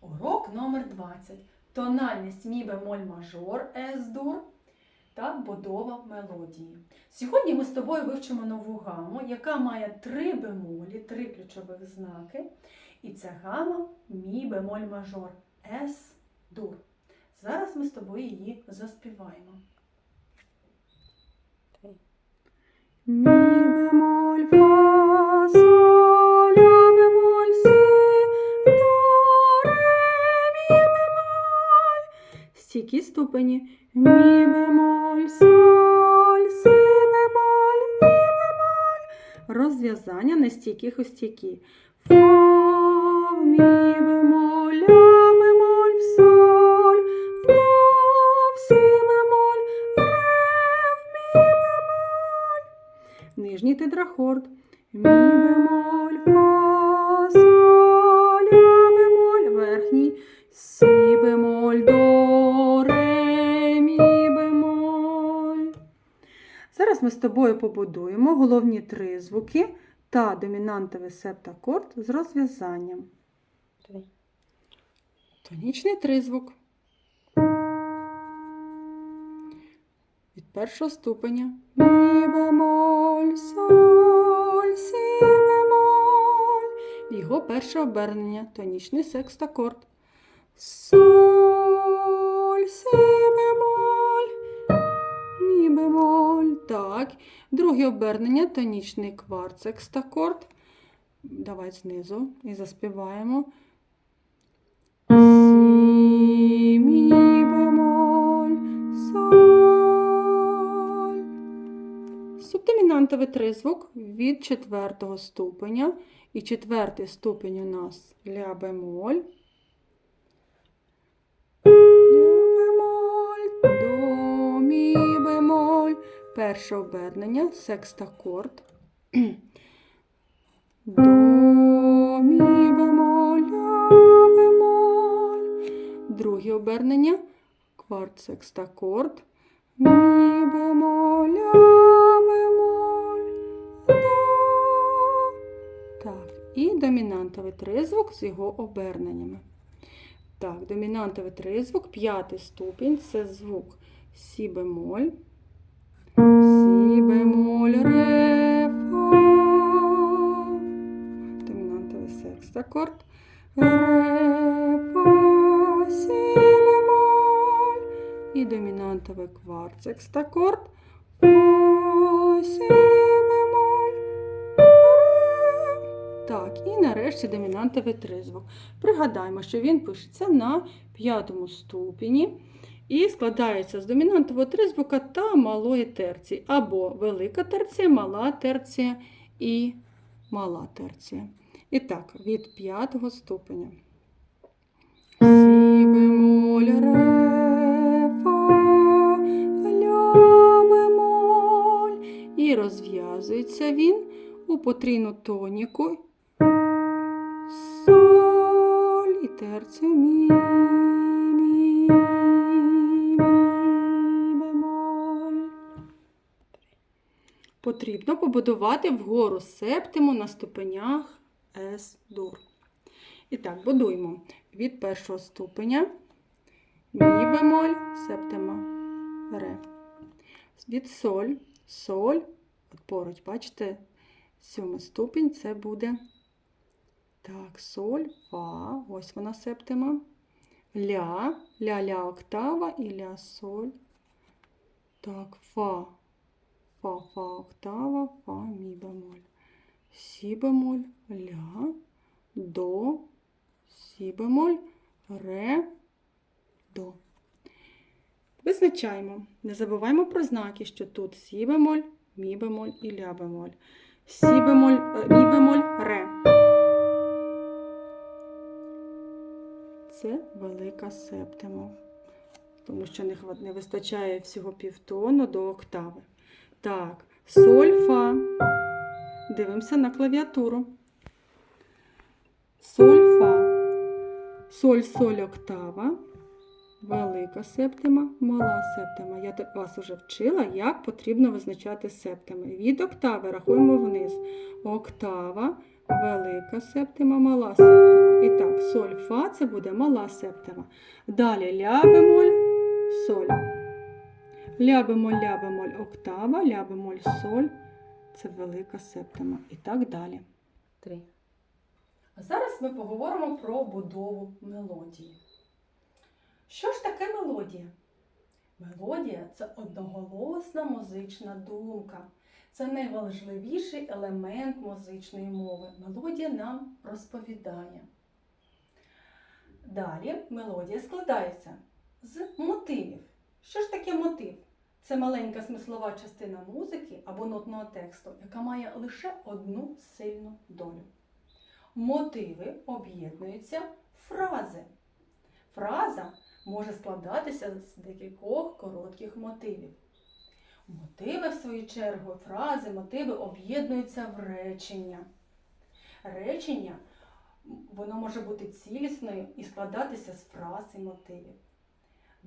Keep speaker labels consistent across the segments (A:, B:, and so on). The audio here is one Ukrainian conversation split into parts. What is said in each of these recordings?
A: Урок номер 20. Тональність мі бемоль мажор ес дур та будова мелодії. Сьогодні ми з тобою вивчимо нову гаму, яка має три бемолі, три ключових знаки. І ця гама мі бемоль мажор ес дур. Зараз ми з тобою її заспіваємо.
B: Ми бемоль, Стійкі ступені. Мі бемоль, соль, си бемоль, мі бемоль. Розв'язання нестійких стійкі. Фа, мі бемоль, ля бемоль, соль, до, си бемоль, ре, мі бемоль. Нижній тетрахорд. Мі бемоль, фа, соль, ля бемоль, верхній, сі ми з тобою побудуємо головні три звуки та домінантовий септакорд з розв'язанням. Тонічний тризвук. Від першого ступеня. Мі бемоль, соль, сі бемоль. Його перше обернення. Тонічний секстакорд. Соль, сі бемоль, мі бемоль. Так. Друге обернення. Тонічний кварт секстакорд. Давай знизу і заспіваємо. Сі, мі бемоль, соль. Субдомінантовий тризвук від четвертого ступеня. І четвертий ступень у нас ля бемоль. Перше обернення, секстакорд. До, мі бемоль, ля бемоль. Друге обернення, кварт секстакорд. Мі бемоль, ля бемоль, до. Так, і домінантовий тризвук з його оберненнями. Так, домінантовий тризвук, п'ятий ступінь це звук сі бемоль. Сі бемоль, ре, фа. Домінантовий сі бемоль. І домінантовий кварт бемоль, ре. Так, і нарешті домінантовий тризвук. Пригадаємо, що він пишеться на п'ятому ступені і складається з домінантового тризвука та малої терції, або велика терція, мала терція і мала терція. І так, від п'ятого ступеня. Сі бемоль, ре, бемоль. І розв'язується він у потрійну тоніку. Соль і терцію мі, Потрібно побудувати вгору септиму на ступенях С дур. І так, будуємо від першого ступеня мі бемоль, септима ре. Від соль, соль, от поруч, бачите, сьомий ступінь це буде так, соль, фа, ось вона септима. Ля, ля-ля октава і ля соль. Так, фа, фа, фа октава, фа, мі бемоль. Сі бемоль, ля, до, сі бемоль, ре, до. Визначаємо. Не забуваємо про знаки, що тут сі бемоль, мі бемоль і ля бемоль. Сі бемоль, е, мі бемоль, ре. Це велика септима, тому що не вистачає всього півтону до октави. Так, соль, фа. Дивимося на клавіатуру. Соль, фа. Соль, соль, октава. Велика септима, мала септима. Я вас уже вчила, як потрібно визначати септими. Від октави рахуємо вниз. Октава, велика септима, мала септима. І так, соль,
C: фа це буде мала септима. Далі ля бемоль, соль. Ля бемоль, ля бемоль, октава, ля бемоль, соль. Це велика септима. І так далі.
B: Три. А зараз ми поговоримо про будову мелодії. Що ж таке мелодія? Мелодія це одноголосна музична думка. Це найважливіший елемент музичної мови. Мелодія нам розповідає. Далі мелодія складається з мотивів. Що ж таке мотив? Це маленька смислова частина музики або нотного тексту, яка має лише одну сильну долю. Мотиви об'єднуються в фрази. Фраза може складатися з декількох коротких мотивів. Мотиви, в свою чергу, фрази, мотиви об'єднуються в речення. Речення воно може бути цілісною і складатися з фраз і мотивів.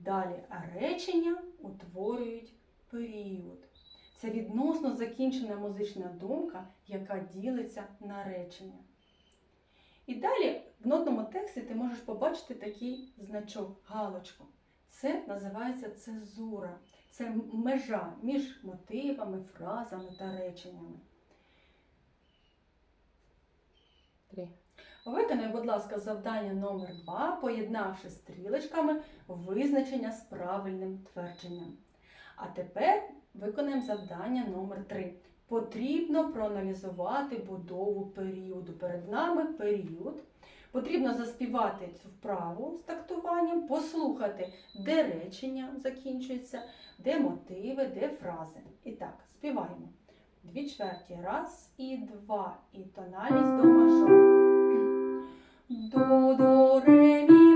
B: Далі речення утворюють період. Це відносно закінчена музична думка, яка ділиться на речення. І далі в нотному тексті ти можеш побачити такий значок, галочку. Це називається цезура. Це межа між мотивами, фразами та реченнями.
A: Три.
B: Виконай, будь ласка, завдання номер 2, поєднавши стрілочками визначення з правильним твердженням. А тепер виконаємо завдання номер 3. Потрібно проаналізувати будову періоду. Перед нами період. Потрібно заспівати цю вправу з тактуванням, послухати, де речення закінчується, де мотиви, де фрази. І так, співаємо. Дві чверті. Раз і два. І тональність до мажору. До, до, ре, мі,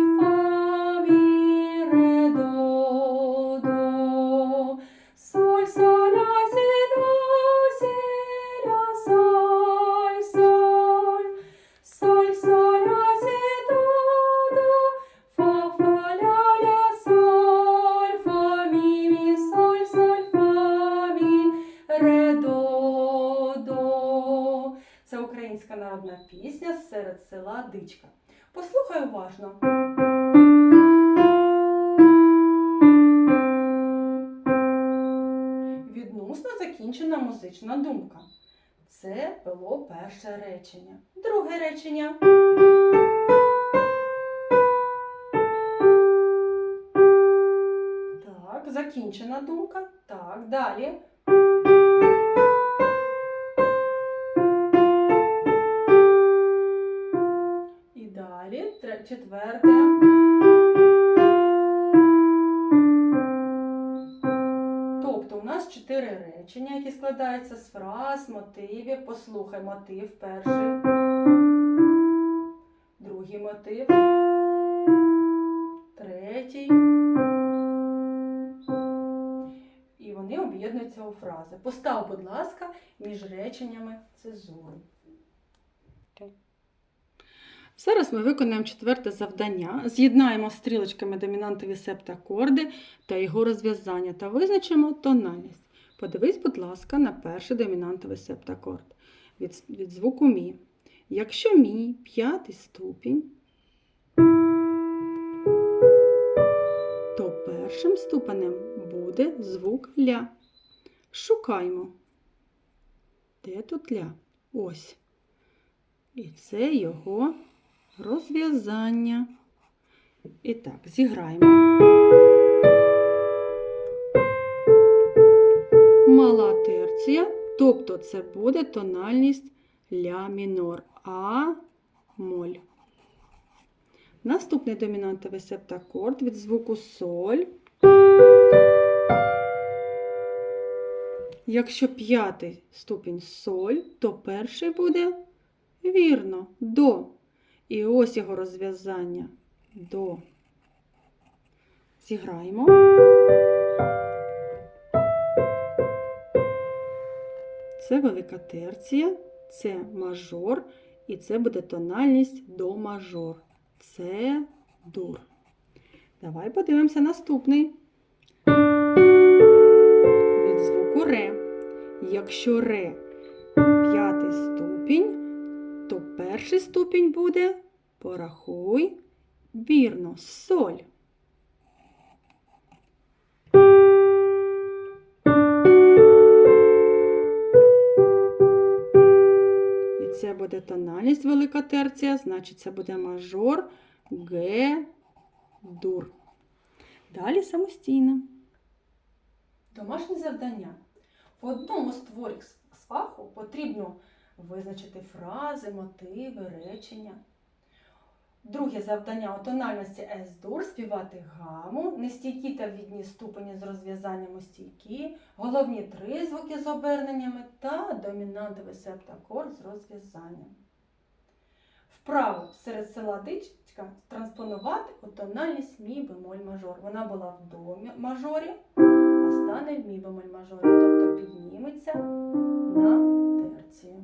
B: музична думка. Це було перше речення. Друге речення. Так, закінчена думка. Так, далі. І далі четверте. Речення, які складаються з фраз, мотивів. Послухай мотив перший, другий мотив, третій. І вони об'єднуються у фрази. Постав, будь ласка, між реченнями цезуру.
C: Зараз ми виконаємо четверте завдання. З'єднаємо стрілочками домінантові септакорди та його розв'язання та визначимо тональність. Подивись, будь ласка, на перший домінантовий септакорд від, від звуку мі. Якщо мі п'ятий ступінь, то першим ступенем буде звук ля. Шукаймо. Де тут ля? Ось. І це його розв'язання. І так, зіграємо. Мала терція, тобто це буде тональність ля мінор, а моль. Наступний домінантовий септакорд від звуку соль. Якщо п'ятий ступінь соль, то перший буде вірно до. І ось його розв'язання до. Зіграємо. Це велика терція, це мажор, і це буде тональність до мажор. Це дур. Давай подивимося наступний. Від звуку ре. Якщо ре п'ятий ступінь, то перший ступінь буде, порахуй,
D: Вірно, соль. Буде тональність велика терція, значить це буде мажор Г дур. Далі самостійно.
B: Домашнє завдання. В одному з творів з фаху потрібно визначити фрази, мотиви, речення. Друге завдання у тональності С-дур співати гаму, нестійкі та відні ступені з розв'язанням у стійкі, головні три звуки з оберненнями та домінантовий септакорд з розв'язанням. Вправо серед села Дичка транспонувати у тональність мі бемоль мажор. Вона була в до мажорі, а стане в мі бемоль мажорі, тобто підніметься на терцію.